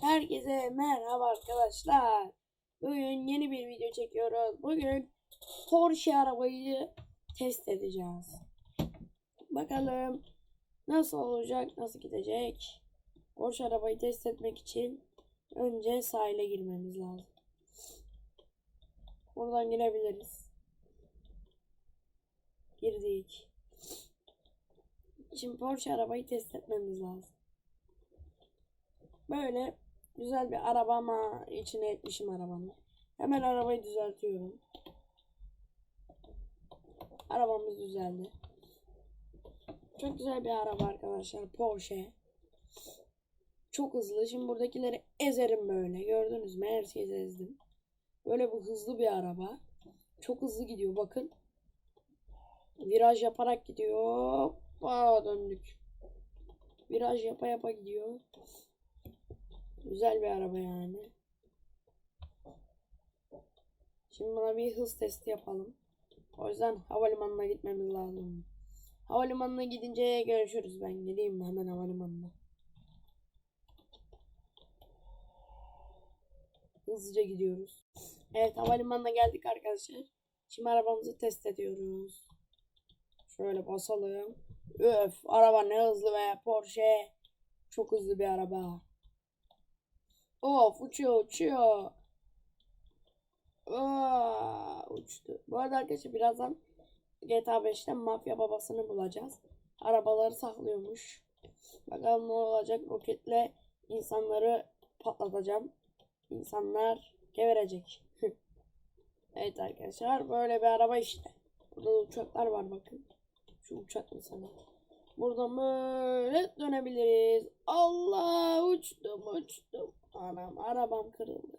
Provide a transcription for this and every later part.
Herkese merhaba arkadaşlar. Bugün yeni bir video çekiyoruz. Bugün Porsche arabayı test edeceğiz. Bakalım nasıl olacak, nasıl gidecek. Porsche arabayı test etmek için önce sahile girmemiz lazım. Buradan girebiliriz. Girdik. Şimdi Porsche arabayı test etmemiz lazım. Böyle güzel bir araba ama içine etmişim arabanın. Hemen arabayı düzeltiyorum. Arabamız düzeldi. Çok güzel bir araba arkadaşlar. Porsche. Çok hızlı. Şimdi buradakileri ezerim böyle. Gördünüz mü? Her şeyi ezdim. Böyle bu hızlı bir araba. Çok hızlı gidiyor bakın. Viraj yaparak gidiyor. Aa döndük. Viraj yapa yapa gidiyor. Güzel bir araba yani. Şimdi buna bir hız testi yapalım. O yüzden havalimanına gitmemiz lazım. Havalimanına gidince görüşürüz. Ben gideyim mi hemen havalimanına. Hızlıca gidiyoruz. Evet havalimanına geldik arkadaşlar. Şimdi arabamızı test ediyoruz. Şöyle basalım. Öf araba ne hızlı be Porsche. Çok hızlı bir araba. Of uçuyor uçuyor. Aa, uçtu. Bu arada arkadaşlar birazdan GTA 5'te mafya babasını bulacağız. Arabaları saklıyormuş. Bakalım ne olacak. Roketle insanları patlatacağım. İnsanlar geverecek. evet arkadaşlar böyle bir araba işte. Burada da uçaklar var bakın. Şu uçak mesela. Buradan böyle dönebiliriz. Allah uçtum uçtum. Anam arabam kırıldı.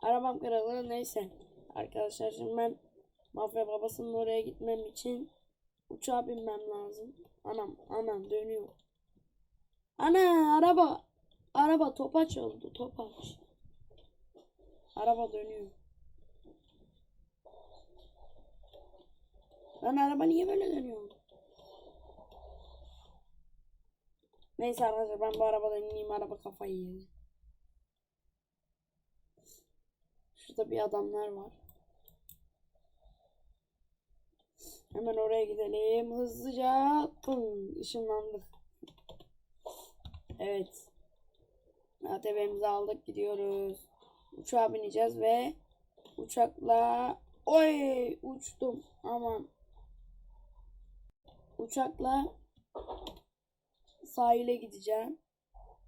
Arabam kırıldı neyse. Arkadaşlar şimdi ben mafya babasının oraya gitmem için uçağa binmem lazım. Anam anam dönüyor. Ana araba. Araba topaç oldu topaç. Araba dönüyor. Lan araba niye böyle dönüyor? Neyse arkadaşlar ben bu arabadan ineyim araba kafayı yedi. Şurada bir adamlar var. Hemen oraya gidelim. Hızlıca pın, ışınlandık. Evet. ATV'mizi aldık gidiyoruz. Uçağa bineceğiz ve uçakla oy uçtum aman uçakla sahile gideceğim.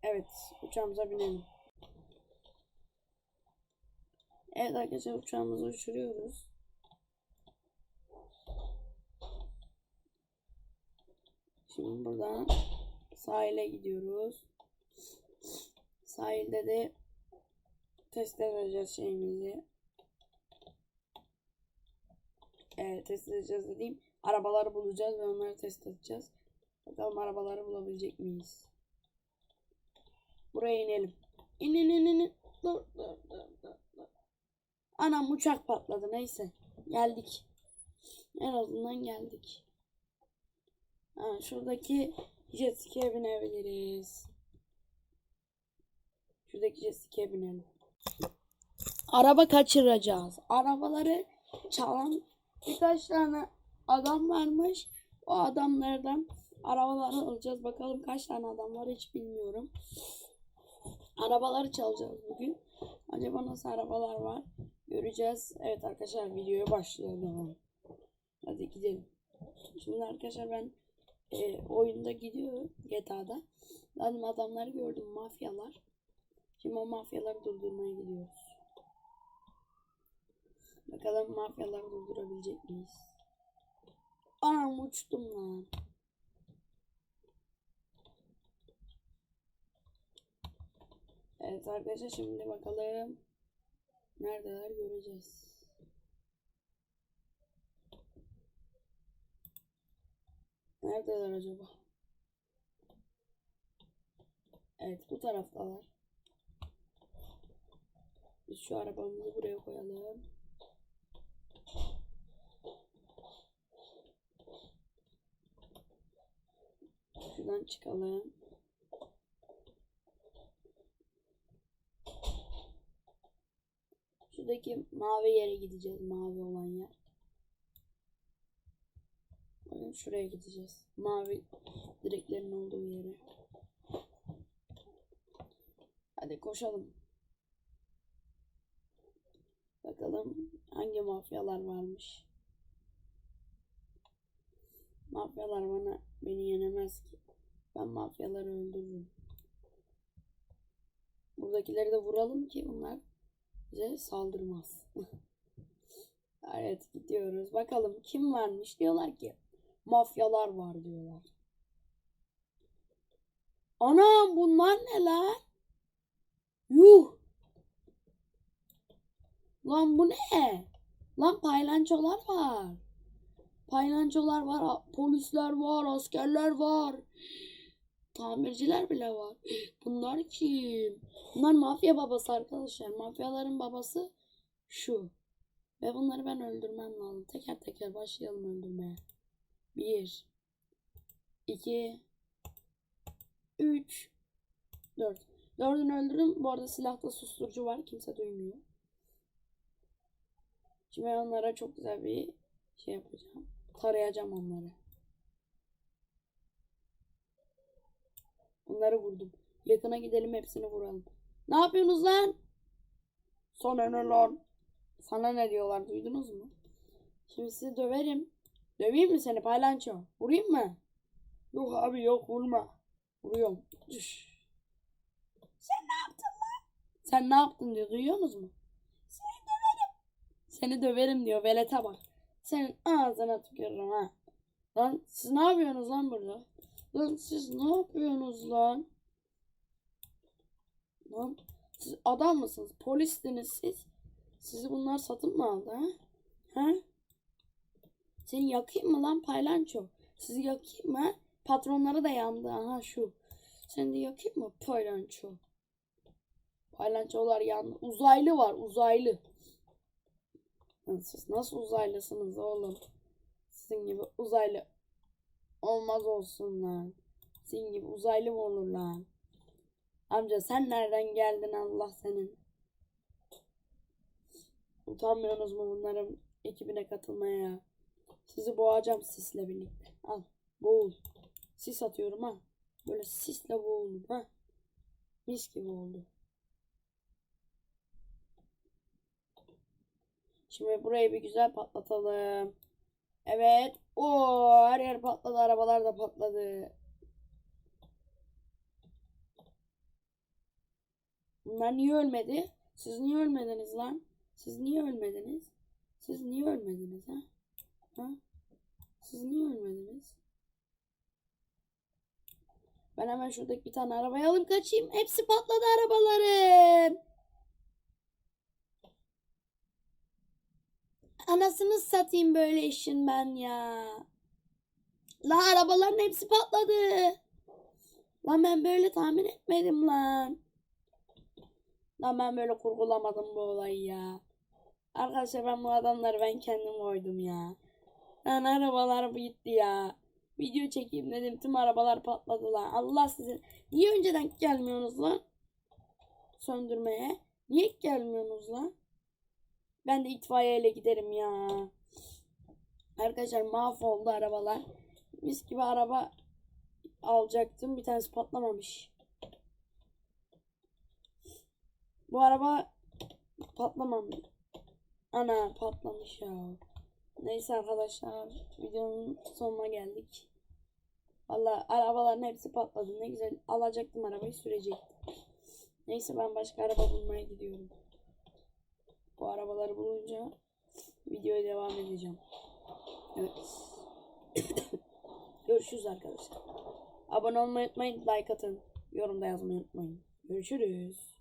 Evet, uçağımıza binelim. Evet arkadaşlar uçağımızı uçuruyoruz. Şimdi buradan sahile gidiyoruz. Sahilde de test edeceğiz şeyimizi. Evet test edeceğiz dediğim arabaları bulacağız ve onları test edeceğiz. Bakalım arabaları bulabilecek miyiz? Buraya inelim. İn in in in. Dur dur dur dur. dur. Anam uçak patladı neyse. Geldik. En azından geldik. Ha, şuradaki jet ski'ye binebiliriz. Şuradaki jet ski'ye binelim. Araba kaçıracağız. Arabaları çalan birkaç tane adam varmış. O adamlardan arabaları alacağız. Bakalım kaç tane adam var hiç bilmiyorum. Arabaları çalacağız bugün. Acaba nasıl arabalar var? Göreceğiz. Evet arkadaşlar videoya başlayalım. Hadi gidelim. Şimdi arkadaşlar ben e, oyunda gidiyor GTA'da. Zaten adamları gördüm mafyalar. Şimdi o mafyaları durdurmaya gidiyoruz. Bakalım mafyaları durdurabilecek miyiz? Anam uçtum lan. Evet arkadaşlar şimdi bakalım. Neredeler göreceğiz. Neredeler acaba? Evet bu taraftalar. Biz şu arabamızı buraya koyalım. Şuradan çıkalım. Şuradaki mavi yere gideceğiz. Mavi olan yer. Bakın şuraya gideceğiz. Mavi direklerin olduğu yere. Hadi koşalım. Bakalım hangi mafyalar varmış. Mafyalar bana beni yenemez ki. Ben mafyaları öldürürüm. Buradakileri de vuralım ki bunlar bize saldırmaz. evet gidiyoruz. Bakalım kim varmış diyorlar ki mafyalar var diyorlar. Anam bunlar ne lan? Yuh. Lan bu ne? Lan paylançolar var. Paylançolar var, polisler var, askerler var. Tamirciler bile var. Bunlar kim? Bunlar mafya babası arkadaşlar. Mafyaların babası şu. Ve bunları ben öldürmem lazım. Teker teker başlayalım öldürmeye. Bir. iki, Üç. Dört. Dördünü öldürdüm. Bu arada silahta susturucu var. Kimse duymuyor. Şimdi onlara çok güzel bir şey yapacağım. Tarayacağım onları. Bunları vurdum. Yakına gidelim hepsini vuralım. Ne yapıyorsunuz lan? Sana ne lan? Sana ne diyorlar duydunuz mu? Şimdi sizi döverim. Döveyim mi seni paylanço? Vurayım mı? Yok abi yok vurma. Vuruyorum. Düş. Sen ne yaptın lan? Sen ne yaptın diyor duyuyorsunuz mu? Seni döverim. Seni döverim diyor velete bak. Senin ağzına tükürürüm ha. Lan siz ne yapıyorsunuz lan burada? Lan siz ne yapıyorsunuz lan? Lan siz adam mısınız? Polistiniz siz. Sizi bunlar satın mı aldı ha? Ha? Seni yakayım mı lan paylanço? Sizi yakayım mı? ha? Patronları da yandı. Aha şu. Seni de yakayım mı paylanço? Paylançolar yandı. Uzaylı var uzaylı. Siz nasıl uzaylısınız oğlum? Sizin gibi uzaylı olmaz olsun lan. Sizin gibi uzaylı mı olur lan? Amca sen nereden geldin Allah senin? Utanmıyorsunuz mu bunların ekibine katılmaya ya? Sizi boğacağım sisle birlikte. Al boğul. Sis atıyorum ha. Böyle sisle boğulun ha. Mis gibi oldu. Şimdi burayı bir güzel patlatalım. Evet. O her yer patladı. Arabalar da patladı. Bunlar niye ölmedi? Siz niye ölmediniz lan? Siz niye ölmediniz? Siz niye ölmediniz ha? Ha? Siz niye ölmediniz? Ben hemen şuradaki bir tane arabayı alıp kaçayım. Hepsi patladı arabaların. Anasını satayım böyle işin ben ya. La arabaların hepsi patladı. Lan ben böyle tahmin etmedim lan. Lan ben böyle kurgulamadım bu olayı ya. Arkadaşlar ben bu adamları ben kendim koydum ya. Lan arabalar gitti ya. Video çekeyim dedim tüm arabalar patladı lan. Allah sizi. Niye önceden gelmiyorsunuz lan? Söndürmeye. Niye gelmiyorsunuz lan? Ben de itfaiyeyle giderim ya. Arkadaşlar mahvoldu arabalar. Mis gibi araba alacaktım. Bir tanesi patlamamış. Bu araba patlamamış. Ana patlamış ya. Neyse arkadaşlar videonun sonuna geldik. Valla arabaların hepsi patladı. Ne güzel alacaktım arabayı sürecektim. Neyse ben başka araba bulmaya gidiyorum. Bu arabaları bulunca videoya devam edeceğim. Evet. Görüşürüz arkadaşlar. Abone olmayı unutmayın. Like atın. Yorumda yazmayı unutmayın. Görüşürüz.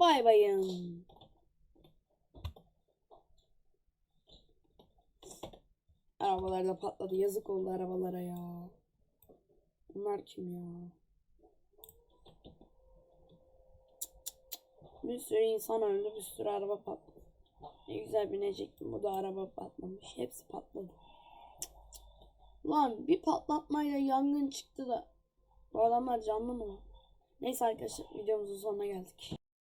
Bay bayın. Arabalar da patladı. Yazık oldu arabalara ya. Bunlar kim ya? Bir sürü insan öldü. Bir sürü araba patladı. Ne güzel binecektim. Bu da araba patlamış. Hepsi patladı. Lan bir patlatmayla yangın çıktı da. Bu adamlar canlı mı? Neyse arkadaşlar videomuzun sonuna geldik.